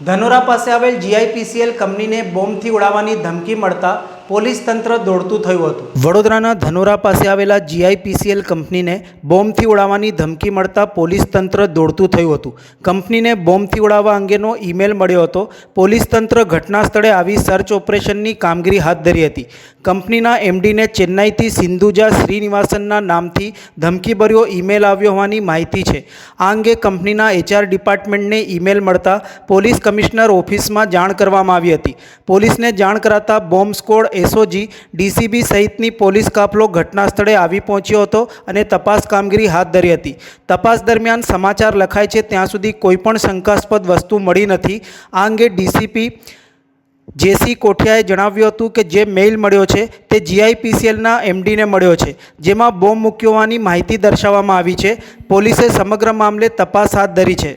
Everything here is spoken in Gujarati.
ધનોરા પાસે આવેલ જીઆઈપીસીએલ કંપનીને બોમ્બથી ઉડાવવાની ધમકી મળતા પોલીસ તંત્ર દોડતું થયું હતું. વડોદરાના ધનોરા પાસે આવેલા જીઆઈપીસીએલ કંપનીને બોમ્બથી ઉડાવવાની ધમકી મળતા પોલીસ તંત્ર દોડતું થયું હતું. કંપનીને બોમ્બથી ઉડાવવા અંગેનો ઈમેલ મળ્યો હતો. પોલીસ તંત્ર ઘટના સ્થળે આવી સર્ચ ઓપરેશનની કામગીરી હાથ ધરી હતી. કંપનીના એમડીને ચેન્નાઈથી સિંધુજા શ્રીનિવાસનના નામથી ધમકીભર્યો ઈમેલ આવ્યો હોવાની માહિતી છે. આ અંગે કંપનીના એચઆર ડિપાર્ટમેન્ટને ઈમેલ મળતા પોલીસ કમિશનર ઓફિસમાં જાણ કરવામાં આવી હતી. પોલીસને જાણ કરાતા બોમ્બ સ્કોડ એસઓજી ડીસીબી સહિતની પોલીસ કાફલો ઘટના સ્થળે આવી પહોંચ્યો હતો અને તપાસ કામગીરી હાથ ધરી હતી. તપાસ દરમિયાન સમાચાર લખાય છે, ત્યાં સુધી કોઈપણ શંકાસ્પદ વસ્તુ મળી નથી. આ અંગે ડીસીપી જેસી કોઠિયાએ જણાવ્યું હતું કે જે મેઇલ મળ્યો છે તે જીઆઈપીસીએલના એમડીને મળ્યો છે, જેમાં બોમ્બ મૂક્યો હોવાની માહિતી દર્શાવવામાં આવી છે. પોલીસે સમગ્ર મામલે તપાસ હાથ ધરી છે.